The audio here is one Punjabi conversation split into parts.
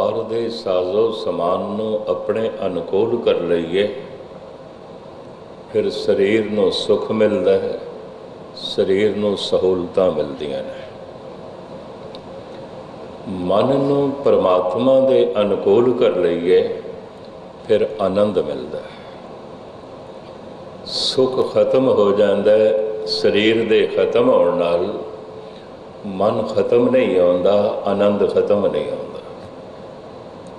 ਪਰਿਵਾਰ ਦੇ ਸਾਜ਼ੋ ਸਮਾਨ ਨੂੰ ਆਪਣੇ ਅਨੁਕੂਲ ਕਰ ਲਈਏ। ਫਿਰ ਸਰੀਰ ਨੂੰ ਸੁੱਖ ਮਿਲਦਾ ਹੈ, ਸਰੀਰ ਨੂੰ ਸਹੂਲਤਾਂ ਮਿਲਦੀਆਂ ਨੇ। ਮਨ ਨੂੰ ਪਰਮਾਤਮਾ ਦੇ ਅਨੁਕੂਲ ਕਰ ਲਈਏ, ਫਿਰ ਆਨੰਦ ਮਿਲਦਾ ਹੈ। ਸੁੱਖ ਖਤਮ ਹੋ ਜਾਂਦਾ ਹੈ, ਸਰੀਰ ਦੇ ਖਤਮ ਹੋਣ ਨਾਲ ਮਨ ਖਤਮ ਨਹੀਂ ਆਉਂਦਾ ਆਨੰਦ ਖਤਮ ਨਹੀਂ ਆਉਂਦਾ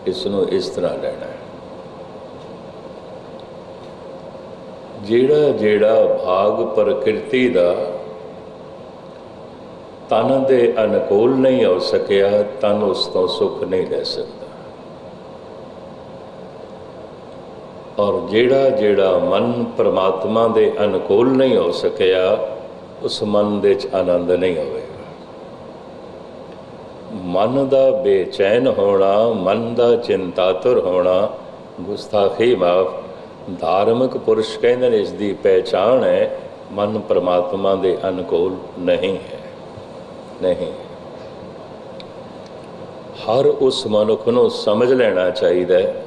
ਇਸ ਨੂੰ ਇਸ ਤਰ੍ਹਾਂ ਲੈਣਾ ਹੈ। ਜਿਹੜਾ ਜਿਹੜਾ ਭਾਗ ਪ੍ਰਕਿਰਤੀ ਦਾ ਤਨ ਦੇ ਅਨੁਕੂਲ ਨਹੀਂ ਹੋ ਸਕਿਆ, ਤਨ ਉਸ ਤੋਂ ਸੁੱਖ ਨਹੀਂ ਲੈ ਸਕਦਾ। ਔਰ ਜਿਹੜਾ ਜਿਹੜਾ ਮਨ ਪ੍ਰਮਾਤਮਾ ਦੇ ਅਨੁਕੂਲ ਨਹੀਂ ਹੋ ਸਕਿਆ, ਉਸ ਮਨ ਦੇ ਚ ਆਨੰਦ ਨਹੀਂ ਹੋਵੇਗਾ। ਮਨ ਦਾ ਬੇਚੈਨ ਹੋਣਾ, ਮਨ ਦਾ ਚਿੰਤਾਤੁਰ ਹੋਣਾ, ਗੁਸਤਾਖੀ ਮਾਫ। ਧਾਰਮਿਕ ਪੁਰਸ਼ ਕਹਿੰਦੇ ਨੇ, ਇਸ ਦੀ ਪਹਿਚਾਣ ਹੈ, ਮਨ ਪਰਮਾਤਮਾ ਦੇ ਅਨੁਕੂਲ ਨਹੀਂ ਹੈ। ਨਹੀਂ। ਹਰ ਉਸ ਮਨੁੱਖ ਨੂੰ ਸਮਝ ਲੈਣਾ ਚਾਹੀਦਾ ਹੈ।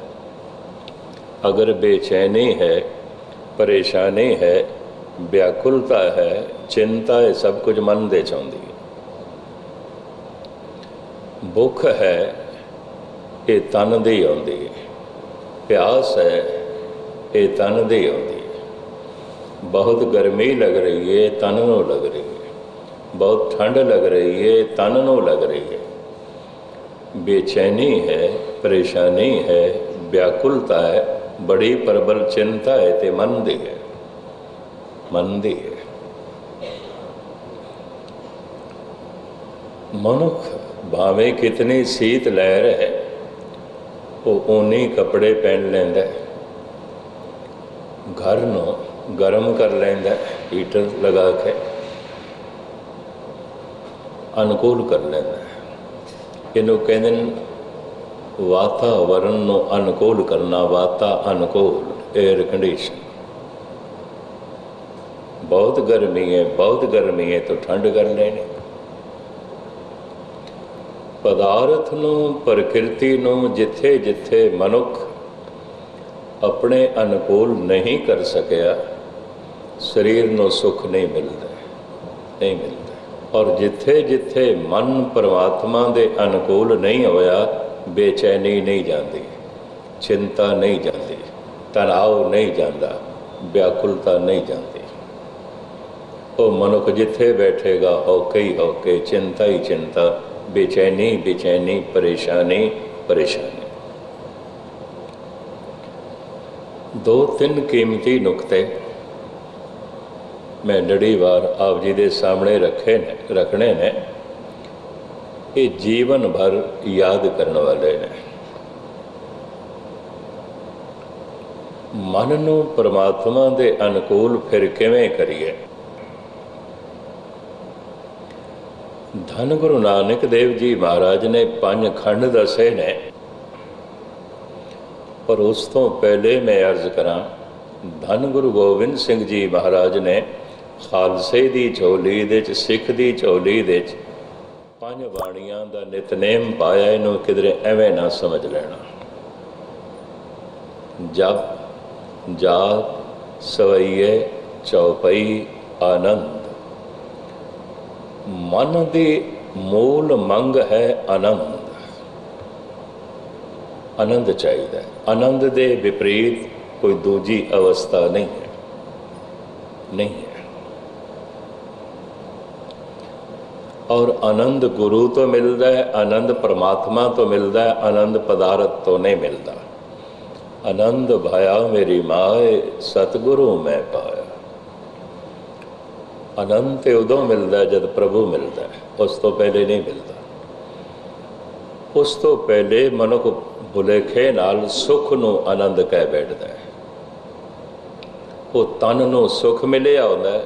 ਅਗਰ ਬੇਚੈਨੀ ਹੈ, ਪਰੇਸ਼ਾਨੀ ਹੈ, ਵਿਆਕੁਲਤਾ ਹੈ, ਚਿੰਤਾ ਹੈ, ਸਭ ਕੁਝ ਮਨ ਦੇ ਚਾਹੁੰਦੀ ਹੈ। ਭੁੱਖ ਹੈ, ਇਹ ਤਨ ਦੀ ਆਉਂਦੀ ਹੈ। ਪਿਆਸ ਹੈ, ਇਹ ਤਨ ਦੀ ਆਉਂਦੀ ਹੈ। ਬਹੁਤ ਗਰਮੀ ਲੱਗ ਰਹੀ ਹੈ ਤਨ ਨੂੰ ਲੱਗ ਰਹੀ ਹੈ। ਬਹੁਤ ਠੰਡ ਲੱਗ ਰਹੀ ਹੈ ਤਨ ਨੂੰ ਲੱਗ ਰਹੀ ਹੈ। ਬੇਚੈਨੀ ਹੈ, ਪਰੇਸ਼ਾਨੀ ਹੈ, ਵਿਆਕੁਲਤਾ ਹੈ, ਬੜੀ ਪ੍ਰਬਲ ਚਿੰਤਾ ਹੈ ਤੇ ਮਨ ਦੀ ਹੈ। ਮਨ ਦੀ ਹੈ। ਮਨੁੱਖ ਭਾਵੇਂ ਕਿਤਨੀ ਸੀਤ ਲਹਿਰ ਹੈ, ਉਹ ਓਨੇ ਕੱਪੜੇ ਪਹਿਨ ਲੈਂਦਾ ਘਰ ਨੂੰ ਗਰਮ ਕਰ ਲੈਂਦਾ ਹੀਟਰ ਲਗਾ ਕੇ ਅਨੁਕੂਲ ਕਰ ਲੈਂਦਾ ਇਹਨੂੰ ਕਹਿੰਦੇ ਨੇ, ਵਾਤਾਵਰਨ ਨੂੰ ਅਨੁਕੂਲ ਕਰਨਾ, ਵਾਤਾ ਅਨੁਕੂਲ 에ਅਰ ਕੰਡੀਸ਼ਨ ਬਹੁਤ ਗਰਮੀ ਹੈ, ਬਹੁਤ ਗਰਮੀ ਹੈ, ਤਾਂ ਠੰਡ ਕਰ ਲੈਣੀ। ਪਦਾਰਥ ਨੂੰ, ਪ੍ਰਕਿਰਤੀ ਨੂੰ ਜਿੱਥੇ ਜਿੱਥੇ ਮਨੁੱਖ ਆਪਣੇ ਅਨੁਕੂਲ ਨਹੀਂ ਕਰ ਸਕਿਆ, ਸਰੀਰ ਨੂੰ ਸੁੱਖ ਨਹੀਂ ਮਿਲਦਾ ਨਹੀਂ ਮਿਲਦਾ। ਔਰ ਜਿੱਥੇ ਜਿੱਥੇ ਮਨ ਪਰਮਾਤਮਾ ਦੇ ਅਨੁਕੂਲ ਨਹੀਂ ਹੋਇਆ, ਬੇਚੈਨੀ ਨਹੀਂ ਜਾਂਦੀ, ਚਿੰਤਾ ਨਹੀਂ ਜਾਂਦੀ ਤਣਾਅ ਨਹੀਂ ਜਾਂਦਾ, ਵਿਆਕੁਲਤਾ ਨਹੀਂ ਜਾਂਦੀ। ਉਹ ਮਨੁੱਖ ਜਿੱਥੇ ਬੈਠੇਗਾ ਹੋ ਕਈ ਹੋ ਕੇ ਚਿੰਤਾ ਹੀ ਚਿੰਤਾ ਬੇਚੈਨੀ ਬੇਚੈਨੀ, ਪਰੇਸ਼ਾਨੀ ਪਰੇਸ਼ਾਨੀ। ਦੋ ਤਿੰਨ ਕੀਮਤੀ ਨੁਕਤੇ ਮੈਂ ਡੜੀ ਵਾਰ ਆਪ ਜੀ ਦੇ ਸਾਹਮਣੇ ਰੱਖੇ ਨੇ, ਰੱਖਣੇ ਨੇ। ਇਹ ਜੀਵਨ ਭਰ ਯਾਦ ਕਰਨ ਵਾਲੇ ਨੇ। ਮਨ ਨੂੰ ਪਰਮਾਤਮਾ ਦੇ ਅਨੁਕੂਲ ਫਿਰ ਕਿਵੇਂ ਕਰੀਏ? ਧੰਨ ਗੁਰੂ ਨਾਨਕ ਦੇਵ ਜੀ ਮਹਾਰਾਜ ਨੇ ਪੰਜ ਖੰਡ ਦੱਸੇ ਨੇ। ਪਰ ਉਸ ਤੋਂ ਪਹਿਲੇ ਮੈਂ ਅਰਜ਼ ਕਰਾਂ, ਧੰਨ ਗੁਰੂ ਗੋਬਿੰਦ ਸਿੰਘ ਜੀ ਮਹਾਰਾਜ ਨੇ ਖਾਲਸੇ ਦੀ ਝੋਲੀ ਦੇ ਚ ਸਿੱਖ ਦੀ ਝੋਲੀ ਦੇ ਵਿੱਚ ਪੰਜ ਬਾਣੀਆਂ ਦਾ ਨਿਤਨੇਮ ਪਾਇਆ, ਇਹਨੂੰ ਕਿਧਰੇ ਐਵੇਂ ਨਾ ਸਮਝ ਲੈਣਾ। ਜਪ, ਜਾਪ, ਸਵਈਏ ਚੌਪਈ ਆਨੰਦ। ਮਨ ਦੀ ਮੂਲ ਮੰਗ ਹੈ ਆਨੰਦ ਆਨੰਦ ਚਾਹੀਦਾ ਹੈ ਆਨੰਦ ਦੇ ਵਿਪਰੀਤ ਕੋਈ ਦੂਜੀ ਅਵਸਥਾ ਨਹੀਂ ਹੈ ਨਹੀਂ ਹੈ ਔਰ ਆਨੰਦ ਗੁਰੂ ਤੋਂ ਮਿਲਦਾ ਹੈ ਆਨੰਦ ਪਰਮਾਤਮਾ ਤੋਂ ਮਿਲਦਾ ਹੈ ਆਨੰਦ ਪਦਾਰਥ ਤੋਂ ਨਹੀਂ ਮਿਲਦਾ ਆਨੰਦ ਭਾਇਆ ਮੇਰੀ ਮਾਏ ਸਤਿਗੁਰੂ ਮੈਂ ਪਾਇਆ ਆਨੰਦ ਤੇ ਉਦੋਂ ਮਿਲਦਾ ਜਦ ਪ੍ਰਭੂ ਮਿਲਦਾ ਉਸ ਤੋਂ ਪਹਿਲੇ ਨਹੀਂ ਮਿਲਦਾ। ਉਸ ਤੋਂ ਪਹਿਲੇ ਮਨੁੱਖ ਭੁਲੇਖੇ ਨਾਲ ਸੁਖ ਨੂੰ ਆਨੰਦ ਕਹਿ ਬੈਠਦਾ ਹੈ। ਉਹ ਤਨ ਨੂੰ ਸੁਖ ਮਿਲਿਆ ਹੁੰਦਾ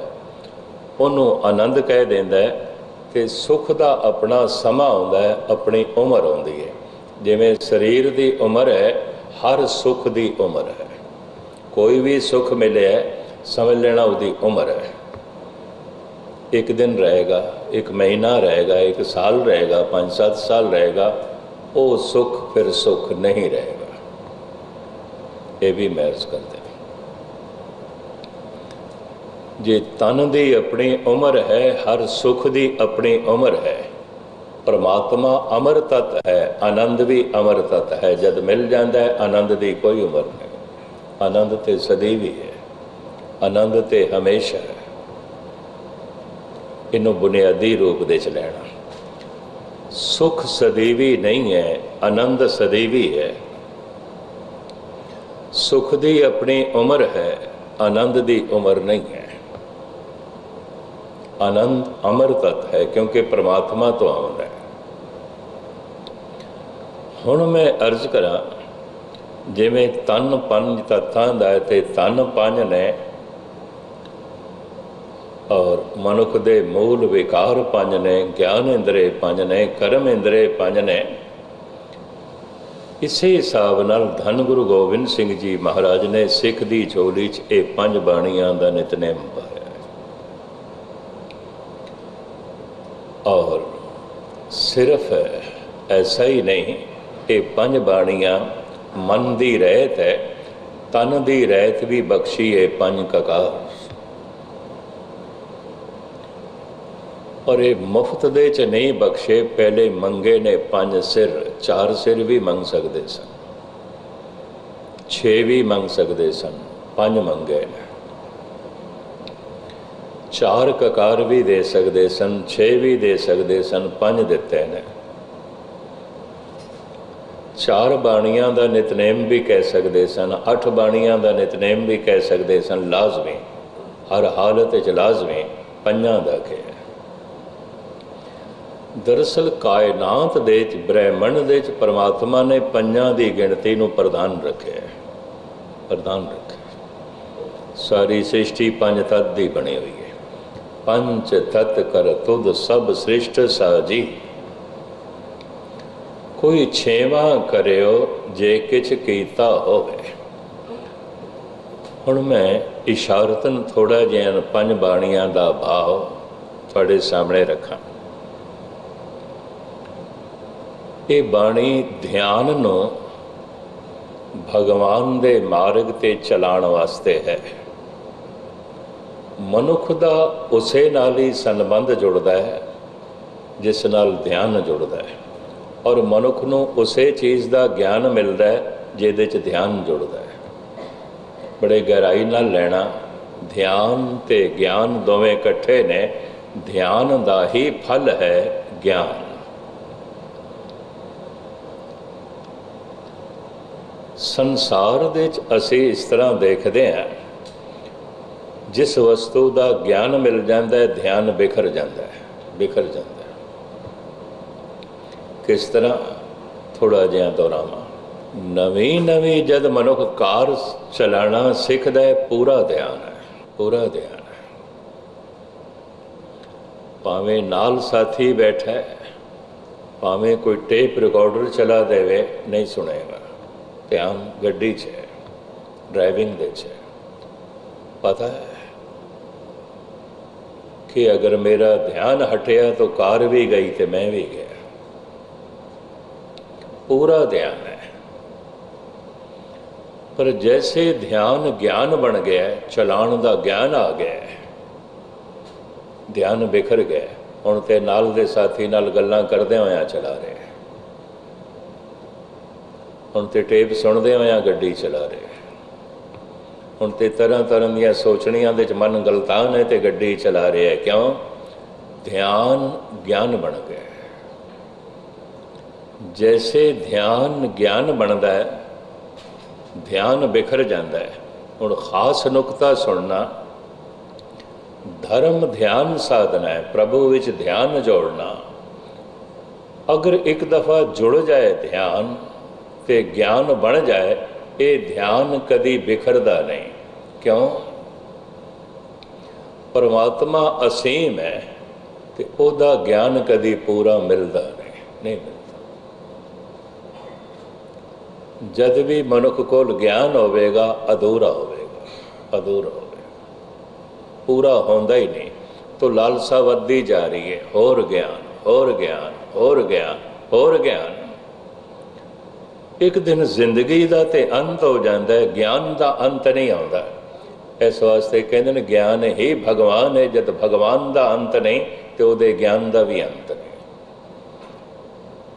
ਉਹਨੂੰ ਆਨੰਦ ਕਹਿ ਦਿੰਦਾ ਹੈ ਤੇ ਸੁਖ ਦਾ ਆਪਣਾ ਸਮਾਂ ਆਉਂਦਾ ਹੈ, ਆਪਣੀ ਉਮਰ ਆਉਂਦੀ ਹੈ। ਜਿਵੇਂ ਸਰੀਰ ਦੀ ਉਮਰ ਹੈ, ਹਰ ਸੁਖ ਦੀ ਉਮਰ ਹੈ। ਕੋਈ ਵੀ ਸੁਖ ਮਿਲਿਆ ਸਮਝ ਲੈਣਾ ਉਹਦੀ ਉਮਰ ਹੈ। ਇੱਕ ਦਿਨ ਰਹੇਗਾ, ਇੱਕ ਮਹੀਨਾ ਰਹੇਗਾ, ਇੱਕ ਸਾਲ ਰਹੇਗਾ 5-7 ਸਾਲ ਰਹੇਗਾ, ਉਹ ਸੁਖ ਫਿਰ ਸੁਖ ਨਹੀਂ ਰਹੇਗਾ। ਇਹ ਵੀ ਮਹਿਰਜ ਕਰਦੇ ਨੇ ਜੇ ਤਨ ਦੀ ਆਪਣੀ ਉਮਰ ਹੈ, ਹਰ ਸੁਖ ਦੀ ਆਪਣੀ ਉਮਰ ਹੈ, ਪਰਮਾਤਮਾ ਅਮਰ ਤਤ ਹੈ, ਆਨੰਦ ਵੀ ਅਮਰ ਤਤ ਹੈ, ਜਦ ਮਿਲ ਜਾਂਦਾ ਹੈ, ਆਨੰਦ ਦੀ ਕੋਈ ਉਮਰ ਨਹੀਂ। ਆਨੰਦ ਤੇ ਸਦੀਵੀ ਹੈ, ਆਨੰਦ ਤੇ ਹਮੇਸ਼ਾ ਹੈ। ਇਹਨੂੰ ਬੁਨਿਆਦੀ ਰੂਪ ਦੇ ਚ ਲੈਣਾ। ਸੁਖ ਸਦੀਵੀ ਨਹੀਂ ਹੈ, ਆਨੰਦ ਸਦੀਵੀ ਹੈ। ਸੁਖ ਦੀ ਆਪਣੀ ਉਮਰ ਹੈ, ਆਨੰਦ ਦੀ ਉਮਰ ਨਹੀਂ ਹੈ। ਆਨੰਦ ਅਮਰ ਤਤ ਹੈ, ਕਿਉਂਕਿ ਪ੍ਰਮਾਤਮਾ ਤੋਂ ਆਉਂਦਾ ਹੈ। ਹੁਣ ਮੈਂ ਅਰਜ਼ ਕਰਾਂ, ਜਿਵੇਂ ਤਨ ਪੰਜ ਤਤਾਂ ਦਾ ਹੈ ਤੇ ਤਨ ਪੰਜ ਨੇ ਔਰ ਮਨੁੱਖ ਦੇ ਮੂਲ ਵਿਕਾਰ ਪੰਜ ਨੇ, ਗਿਆਨ ਇੰਦਰੇ ਪੰਜ ਨੇ, ਕਰਮ ਇੰਦਰੇ ਪੰਜ ਨੇ। ਇਸੇ ਹਿਸਾਬ ਨਾਲ ਧੰਨ ਗੁਰੂ ਗੋਬਿੰਦ ਸਿੰਘ ਜੀ ਮਹਾਰਾਜ ਨੇ ਸਿੱਖ ਦੀ ਝੋਲੀ 'ਚ ਇਹ ਪੰਜ ਬਾਣੀਆਂ ਦਾ ਨਿਤਨੇਮ ਪਾਇਆ ਔਰ ਸਿਰਫ ਐਸਾ ਹੀ ਨਹੀਂ, ਇਹ ਪੰਜ ਬਾਣੀਆਂ ਮਨ ਦੀ ਰਹਿਤ ਹੈ, ਤਨ ਦੀ ਰਹਿਤ ਵੀ ਬਖਸ਼ੀ ਹੈ ਪੰਜ ਕਕਾਰ। ਔਰ ਇਹ ਮੁਫਤ ਦੇ ਚ ਨਹੀਂ ਬਖਸ਼ੇ, ਪਹਿਲੇ ਮੰਗੇ ਨੇ ਪੰਜ ਸਿਰ, ਚਾਰ ਸਿਰ ਵੀ ਮੰਗ ਸਕਦੇ ਸਨ। ਛੇ ਵੀ ਮੰਗ ਸਕਦੇ ਸਨ, ਪੰਜ ਮੰਗੇ ਨੇ। ਚਾਰ ਕਕਾਰ ਵੀ ਦੇ ਸਕਦੇ ਸਨ, ਛੇ ਵੀ ਦੇ ਸਕਦੇ ਸਨ, ਪੰਜ ਦਿੱਤੇ ਨੇ। ਚਾਰ ਬਾਣੀਆਂ ਦਾ ਨਿਤਨੇਮ ਵੀ ਕਹਿ ਸਕਦੇ ਸਨ, ਅੱਠ ਬਾਣੀਆਂ ਦਾ ਨਿਤਨੇਮ ਵੀ ਕਹਿ ਸਕਦੇ ਸਨ, ਲਾਜ਼ਮੀ। ਹਰ ਹਾਲਤ ਵਿੱਚ ਲਾਜ਼ਮੀ, ਪੰਜਾਂ ਦਾ ਕਹਿ ਦਰਅਸਲ ਕਾਇਨਾਤ ਦੇ ਵਿੱਚ, ਬ੍ਰਹਿਮੰਡ ਦੇ ਵਿੱਚ ਪਰਮਾਤਮਾ ਨੇ ਪੰਜਾਂ ਦੀ ਗਿਣਤੀ ਨੂੰ ਪ੍ਰਦਾਨ ਰੱਖਿਆ ਹੈ। ਪ੍ਰਧਾਨ ਰੱਖਿਆ ਸਾਰੀ ਸ੍ਰਿਸ਼ਟੀ ਪੰਜ ਤਤ ਦੀ ਬਣੀ ਹੋਈ ਹੈ। ਪੰਜ ਤਤ ਕਰ ਤੁਧ ਸਭ ਸ੍ਰਿਸ਼ਟ ਸਾਜੀ। ਕੋਈ ਛੇਵਾਂ ਕਰਿਓ ਜੇ ਕਿਛ ਕੀਤਾ ਹੋਵੇ। ਹੁਣ ਮੈਂ ਇਸ਼ਾਰਤਨ ਥੋੜਾ ਜਿਹਾ ਪੰਜ ਬਾਣੀਆਂ ਦਾ ਭਾਵ ਤੁਹਾਡੇ ਸਾਹਮਣੇ ਰੱਖਾਂ। ਇਹ ਬਾਣੀ ਧਿਆਨ ਨੂੰ ਭਗਵਾਨ ਦੇ ਮਾਰਗ ਤੇ ਚਲਾਉਣ ਵਾਸਤੇ ਹੈ। ਮਨੁੱਖ ਦਾ ਉਸੇ ਨਾਲ ਹੀ ਸੰਬੰਧ ਜੁੜਦਾ ਹੈ, ਜਿਸ ਨਾਲ ਧਿਆਨ ਜੁੜਦਾ ਹੈ। ਔਰ ਮਨੁੱਖ ਨੂੰ ਉਸੇ ਚੀਜ਼ ਦਾ ਗਿਆਨ ਮਿਲਦਾ ਹੈ, ਜਿਹਦੇ 'ਚ ਧਿਆਨ ਜੁੜਦਾ ਹੈ। ਬੜੇ ਗਹਿਰਾਈ ਨਾਲ ਲੈਣਾ, ਧਿਆਨ ਤੇ ਗਿਆਨ ਦੋਵੇਂ ਇਕੱਠੇ ਨੇ, ਧਿਆਨ ਦਾ ਹੀ ਫਲ ਹੈ ਗਿਆਨ। ਸੰਸਾਰ ਦੇ ਵਿੱਚ ਅਸੀਂ ਇਸ ਤਰ੍ਹਾਂ ਦੇਖਦੇ ਹਾਂ। ਜਿਸ ਵਸਤੂ ਦਾ ਗਿਆਨ ਮਿਲ ਜਾਂਦਾ ਹੈ, ਧਿਆਨ ਬਿਖਰ ਜਾਂਦਾ ਹੈ, ਬਿਖਰ ਜਾਂਦਾ ਹੈ। ਕਿਸ ਤਰ੍ਹਾਂ? ਥੋੜਾ ਜਿਹਾ ਦੁਹਰਾਵਾਂ। ਨਵੀਂ ਨਵੀਂ ਜਦ ਮਨੁੱਖ ਕਾਰ ਚਲਾਣਾ ਸਿੱਖਦਾ ਹੈ, ਪੂਰਾ ਧਿਆਨ ਹੈ, ਪੂਰਾ ਧਿਆਨ ਹੈ। ਭਾਵੇਂ ਨਾਲ ਸਾਥੀ ਬੈਠਾ ਹੈ, ਭਾਵੇਂ ਕੋਈ ਟੇਪ ਰਿਕਾਰਡਰ ਚਲਾ ਦੇਵੇ, ਨਹੀਂ ਸੁਣੇਗਾ। ਧਿਆਨ ਗੱਡੀ 'ਚ ਹੈ ਡਰਾਈਵਿੰਗ ਦੇ 'ਚ ਹੈ ਪਤਾ ਹੈ ਕਿ ਅਗਰ ਮੇਰਾ ਧਿਆਨ ਹਟਿਆ ਤਾਂ ਕਾਰ ਵੀ ਗਈ ਤੇ ਮੈਂ ਵੀ ਗਿਆ ਪੂਰਾ ਧਿਆਨ ਹੈ ਪਰ ਜੈਸੇ ਧਿਆਨ ਗਿਆਨ ਬਣ ਗਿਆ ਚਲਾਣ ਦਾ ਗਿਆਨ ਆ ਗਿਆ ਧਿਆਨ ਬਿਖਰ ਗਿਆ ਹੁਣ ਤੇ ਨਾਲ ਦੇ ਸਾਥੀ ਨਾਲ ਗੱਲਾਂ ਕਰਦੇ ਹੋਇਆਂ ਚਲਾ ਰਹੇ ਹੁਣ ਤੇ ਟੇਪ ਸੁਣਦੇ ਹੋਇਆਂ ਗੱਡੀ ਚਲਾ ਰਹੇ ਹੁਣ ਤੇ ਤਰ੍ਹਾਂ ਤਰ੍ਹਾਂ ਦੀਆਂ ਸੋਚਣੀਆਂ ਦੇ ਚ ਮਨ ਗਲਤਾਨ ਹੈ ਤੇ ਗੱਡੀ ਚਲਾ ਰਿਹਾ ਕਿਉਂ? ਧਿਆਨ ਗਿਆਨ ਬਣ ਗਿਆ ਜੈਸੇ ਧਿਆਨ ਗਿਆਨ ਬਣਦਾ ਹੈ, ਧਿਆਨ ਬਿਖਰ ਜਾਂਦਾ ਹੈ। ਹੁਣ ਖਾਸ ਨੁਕਤਾ ਸੁਣਨਾ, ਧਰਮ ਧਿਆਨ ਸਾਧਨਾ ਹੈ, ਪ੍ਰਭੂ ਵਿੱਚ ਧਿਆਨ ਜੋੜਨਾ। ਅਗਰ ਇੱਕ ਦਫਾ ਜੁੜ ਜਾਏ ਧਿਆਨ ਤੇ ਗਿਆਨ ਬਣ ਜਾਏ, ਇਹ ਧਿਆਨ ਕਦੀ ਵਿਖਰਦਾ ਨਹੀਂ। ਕਿਉਂ? ਪਰਮਾਤਮਾ ਅਸੀਮ ਹੈ ਤੇ ਉਹਦਾ ਗਿਆਨ ਕਦੀ ਪੂਰਾ ਮਿਲਦਾ ਨਹੀਂ ਨਹੀਂ ਮਿਲਦਾ। ਜਦ ਵੀ ਮਨੁੱਖ ਕੋਲ ਗਿਆਨ ਹੋਵੇਗਾ, ਅਧੂਰਾ ਹੋਵੇਗਾ ਅਧੂਰਾ ਹੋਵੇਗਾ। ਪੂਰਾ ਹੁੰਦਾ ਹੀ ਨਹੀਂ। ਤੋ ਲਾਲਸਾ ਵੱਧਦੀ ਜਾ ਰਹੀ ਹੈ, ਹੋਰ ਗਿਆਨ ਹੋਰ ਗਿਆਨ ਹੋਰ ਗਿਆਨ ਹੋਰ ਗਿਆਨ। ਇੱਕ ਦਿਨ ਜ਼ਿੰਦਗੀ ਦਾ ਤੇ ਅੰਤ ਹੋ ਜਾਂਦਾ ਹੈ, ਗਿਆਨ ਦਾ ਅੰਤ ਨਹੀਂ ਆਉਂਦਾ। ਇਸ ਵਾਸਤੇ ਕਹਿੰਦੇ ਨੇ, ਗਿਆਨ ਹੀ ਭਗਵਾਨ ਹੈ, ਜਦ ਭਗਵਾਨ ਦਾ ਅੰਤ ਨਹੀਂ, ਤੇ ਉਹਦੇ ਗਿਆਨ ਦਾ ਵੀ ਅੰਤ ਨਹੀਂ।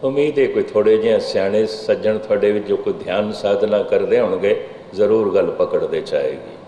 ਉਮੀਦ ਹੈ ਕੋਈ ਥੋੜੇ ਜਿਹੇ ਸਿਆਣੇ ਸੱਜਣ ਤੁਹਾਡੇ ਵਿੱਚ ਜੋ ਕੋਈ ਧਿਆਨ ਸਾਧਨਾ ਕਰਦੇ ਹੋਣਗੇ, ਜ਼ਰੂਰ ਗੱਲ ਪਕੜਦੇ ਚਾਹੇਗੀ